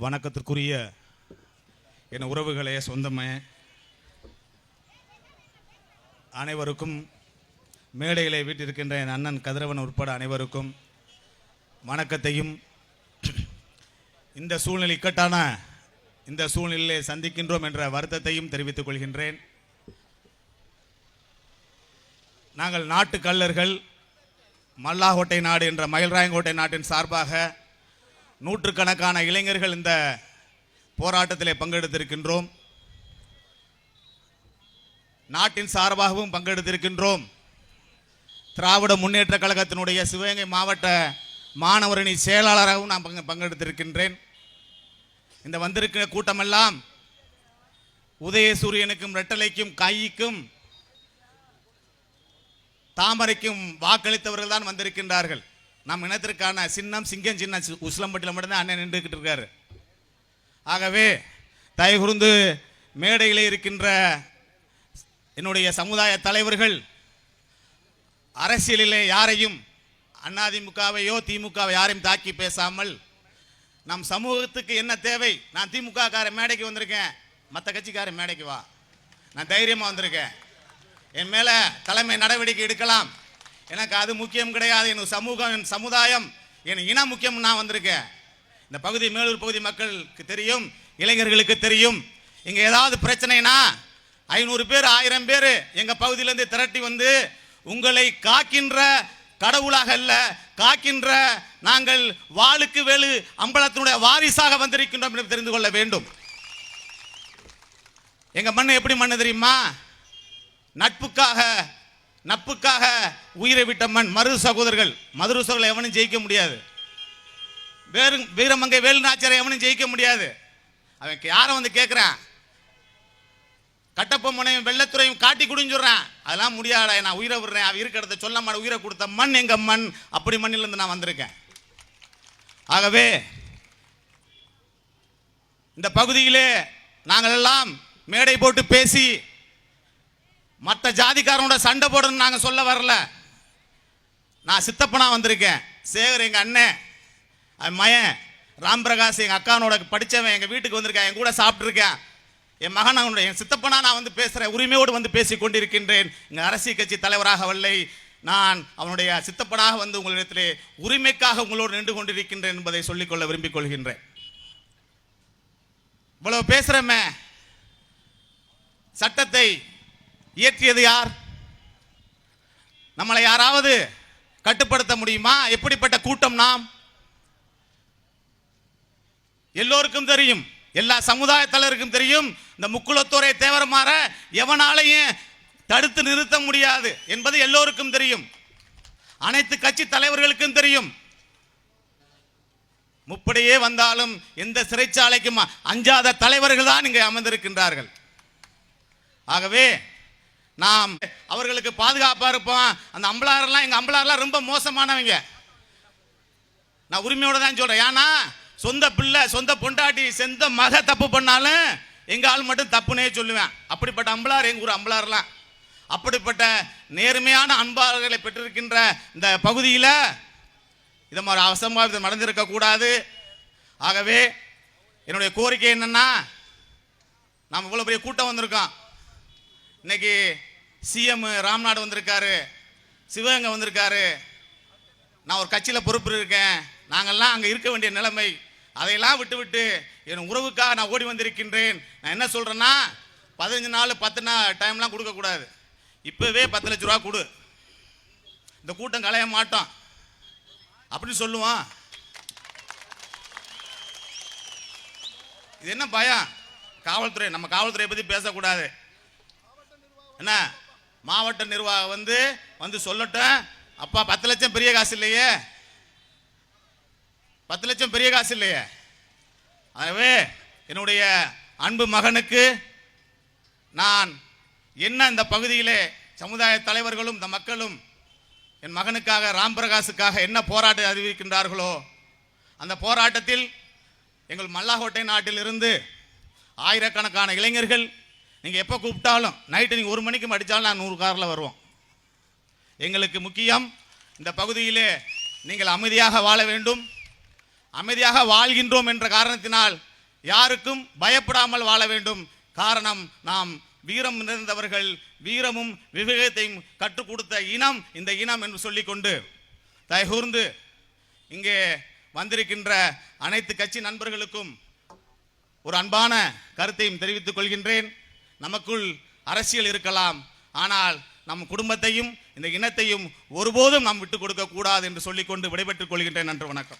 வணக்கத்திற்குரிய என் உறவுகளே சொந்தமே. அனைவருக்கும் மேடையிலே வீட்டிருக்கின்ற என் அண்ணன் கதிரவன் உட்பட அனைவருக்கும் வணக்கத்தையும். இந்த சூழ்நிலை இக்கட்டான இந்த சூழ்நிலையை சந்திக்கின்றோம் என்ற வருத்தத்தையும் தெரிவித்துக் கொள்கின்றேன். நாங்கள் நாட்டு கல்லர்கள் மல்லாகோட்டை நாடு என்ற மயில்ராயங்கோட்டை நாட்டின் சார்பாக நூற்றுக்கணக்கான இளைஞர்கள் இந்த போராட்டத்திலே பங்கெடுத்திருக்கின்றோம். நாட்டின் சார்பாகவும் பங்கெடுத்திருக்கின்றோம். திராவிட முன்னேற்ற கழகத்தினுடைய சிவகங்கை மாவட்ட மாணவரணி செயலாளராகவும் நான் பங்கு பங்கெடுத்திருக்கின்றேன். இந்த வந்திருக்கிற கூட்டமெல்லாம் உதயசூரியனுக்கும் ரெட்டலைக்கும் கைக்கும் தாமரைக்கும் வாக்களித்தவர்கள் தான் வந்திருக்கின்றார்கள். நம் இனத்திற்கான சின்னம் சிங்கம் சின்ன உசிலம்பட்டியில் மட்டும்தான் அண்ணன் நின்றுக்கிட்டு இருக்காரு. ஆகவே தயகுருந்து மேடையில் இருக்கின்ற என்னுடைய சமுதாய தலைவர்கள் அரசியலிலே யாரையும் அதிமுகவையோ திமுகவை யாரையும் தாக்கி பேசாமல் நம் சமூகத்துக்கு என்ன தேவை? நான் திமுக கார மேடைக்கு வந்திருக்கேன். மற்ற கட்சிக்கார மேடைக்கு வா. நான் தைரியமாக வந்திருக்கேன். என் மேலே தலைமை நடவடிக்கை எடுக்கலாம். எனக்கு அது முக்கியம் கிடையாது. என் சமூகம் என் சமுதாயம் என் இனம் முக்கியம் நான் வந்திருக்கேன். இந்த பகுதி மேலூர் பகுதி மக்களுக்கு தெரியும் இளைஞர்களுக்கு தெரியும். இங்கே ஏதாவது பிரச்சனைனா ஐநூறு பேர் ஆயிரம் பேர் எங்கள் பகுதியிலேருந்து திரட்டி வந்து உங்களை காக்கின்ற கடவுளாக அல்ல காக்கின்ற நாங்கள் வாளுக்கு வேலு அம்பலத்தினுடைய வாரிசாக வந்திருக்கின்றோம் என்று தெரிந்து கொள்ள வேண்டும். எங்கள் மண் எப்படி மண்ணு தெரியுமா? நட்புக்காக நட்புக்காக உயிரை விட்ட மண் மரு சகோதரர்கள். மதுரு சகோதரர்கள் எவனும் ஜெயிக்க முடியாது. வேறு வீரமங்கை வேலுநாச்சியாரை எவனும் ஜெயிக்க முடியாது. அவன் யாரை வந்து கேட்குறான் கட்டப்பொம்மனையும் வெள்ளத்துறையும் காட்டி குடிஞ்சுடுறேன் அதெல்லாம் முடியாத நான் உயிரை விடுறேன். அவன் இருக்கிறத சொல்ல மாட்டேன். உயிரை கொடுத்த மண் எங்க மண்? அப்படி மண்ணிலிருந்து நான் வந்திருக்கேன். ஆகவே இந்த பகுதியிலே நாங்கள் எல்லாம் மேடை போட்டு பேசி மற்ற ஜாதிக்காரனோட சண்டை போடணும்னு நாங்கள் சொல்ல வரல. நான் சித்தப்பனா வந்திருக்கேன். சேகர் எங்கள் அண்ணன் மயன் ராம் பிரகாஷ் எங்கள் அக்கானோட படித்தவன் எங்கள் வீட்டுக்கு வந்திருக்கேன் என் கூட சாப்பிட்ருக்கேன் என் மகன் அவனுடைய என் சித்தப்பனா நான் வந்து பேசுகிறேன் உரிமையோடு வந்து பேசி கொண்டிருக்கின்றேன். எங்கள் அரசியல் கட்சி தலைவராக வல்லை. நான் அவனுடைய சித்தப்பனாக வந்து உங்களிடத்திலே உரிமைக்காக உங்களோடு நின்று கொண்டிருக்கின்றேன் என்பதை சொல்லிக்கொள்ள விரும்பிக் கொள்கின்றேன். இவ்வளவு பேசுகிறமே சட்டத்தை இயற்றியது யார்? நம்மளை யாராவது கட்டுப்படுத்த முடியுமா? எப்படிப்பட்ட கூட்டம் நாம்? எல்லோருக்கும் தெரியும் எல்லா சமுதாய தலைவருக்கும் தெரியும் இந்த முக்குளத்துறை தேவரமாற எவனாலையும் தடுத்து நிறுத்த முடியாது என்பது எல்லோருக்கும் தெரியும். அனைத்து கட்சி தலைவர்களுக்கும் தெரியும். முப்படியே வந்தாலும் எந்த சிறைச்சாலைக்கும் அஞ்சாத தலைவர்கள் தான் இங்கே அமர்ந்திருக்கின்றார்கள். ஆகவே நாம் அவர்களுக்கு பாதுகாப்பாக இருப்போம். அந்த அம்பளாரெல்லாம் எங்கள் அம்பளாரெலாம் ரொம்ப மோசமானவங்க. நான் உரிமையோடு தான் சொல்கிறேன் ஏன்னா சொந்த பிள்ளை சொந்த பொண்டாட்டி சொந்த மக தப்பு பண்ணாலும் எங்கள் ஆள் மட்டும் தப்புனே சொல்லுவேன். அப்படிப்பட்ட அம்பளார் எங்கள் ஊர் அம்பளாரெலாம் அப்படிப்பட்ட நேர்மையான அன்பாளர்களை பெற்றிருக்கின்ற இந்த பகுதியில் இது மாதிரி அசம்பாவிதம் இதை கூடாது. ஆகவே என்னுடைய கோரிக்கை என்னென்னா நாம் இவ்வளோ பெரிய கூட்டம் வந்திருக்கோம். இன்னைக்கு சிஎம் ராம்நாடு வந்திருக்காரு சிவகங்கை வந்திருக்காரு. நான் ஒரு கட்சியில் பொறுப்பு இருக்கேன். நாங்கள்லாம் அங்கே இருக்க வேண்டிய நிலைமை அதையெல்லாம் விட்டு விட்டு என் உறவுக்காக நான் ஓடி வந்திருக்கின்றேன். நான் என்ன சொல்கிறேன்னா பதினஞ்சு நாள் பத்து நாள் டைம்லாம் கொடுக்கக்கூடாது இப்போவே பத்து லட்ச ரூபா கொடு. இந்த கூட்டம் களைய மாட்டோம். அப்படின்னு சொல்லுவான். இது என்ன பயம்? காவல்துறை நம்ம காவல்துறையை பற்றி பேசக்கூடாது. என்ன? மாவட்ட நிர்வாகம் வந்து வந்து சொல்லட்டும். அப்பா பத்து லட்சம் பெரிய காசு இல்லையே? பத்து லட்சம் பெரிய காசு இல்லையே? ஆகவே என்னுடைய அன்பு மகனுக்கு நான் என்ன இந்த பகுதியிலே சமுதாய தலைவர்களும் இந்த மக்களும் என் மகனுக்காக ராம் பிரகாஷுக்காக என்ன போராட்டம் அறிவிக்கின்றார்களோ அந்த போராட்டத்தில் எங்கள் மல்லாகோட்டை நாட்டிலிருந்து ஆயிரக்கணக்கான இளைஞர்கள் நீங்கள் எப்போ கூப்பிட்டாலும் நைட்டு நீங்கள் ஒரு மணிக்கு அடித்தாலும் நான் நூறு காரில் வருவோம். எங்களுக்கு முக்கியம் இந்த பகுதியிலே நீங்கள் அமைதியாக வாழ வேண்டும். அமைதியாக வாழ்கின்றோம் என்ற காரணத்தினால் யாருக்கும் பயப்படாமல் வாழ வேண்டும். காரணம் நாம் வீரம் நிறைந்தவர்கள் வீரமும் விவேகத்தையும் கற்றுக் கொடுத்த இனம் இந்த இனம் என்று சொல்லிக்கொண்டு தயகூர்ந்து இங்கே வந்திருக்கின்ற அனைத்து கட்சி நண்பர்களுக்கும் ஒரு அன்பான கருத்தையும் தெரிவித்துக் கொள்கின்றேன். நமக்குள் அரசியல் இருக்கலாம். ஆனால் நம் குடும்பத்தையும் இந்த இனத்தையும் ஒருபோதும் நாம் விட்டுக் கொடுக்க கூடாது என்று சொல்லிக்கொண்டு விடைபெற்றுக் கொள்கின்றேன். நன்று வணக்கம்.